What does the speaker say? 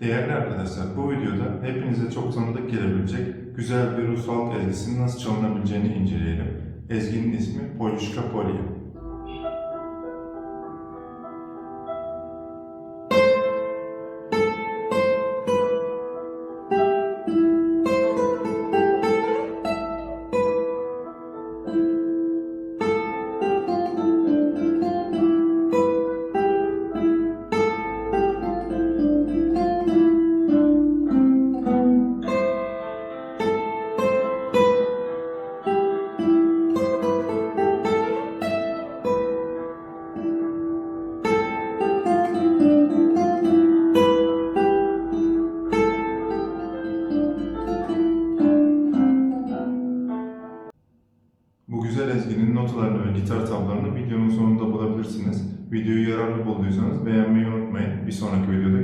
Değerli arkadaşlar bu videoda hepinize çok tanıdık gelebilecek güzel bir Rus halk ezgisinin nasıl çalınabileceğini inceleyelim. Ezginin ismi Poluşka Polya. Bu güzel ezginin notalarını ve gitar tablarını videonun sonunda bulabilirsiniz. Videoyu yararlı bulduysanız beğenmeyi unutmayın. Bir sonraki videoda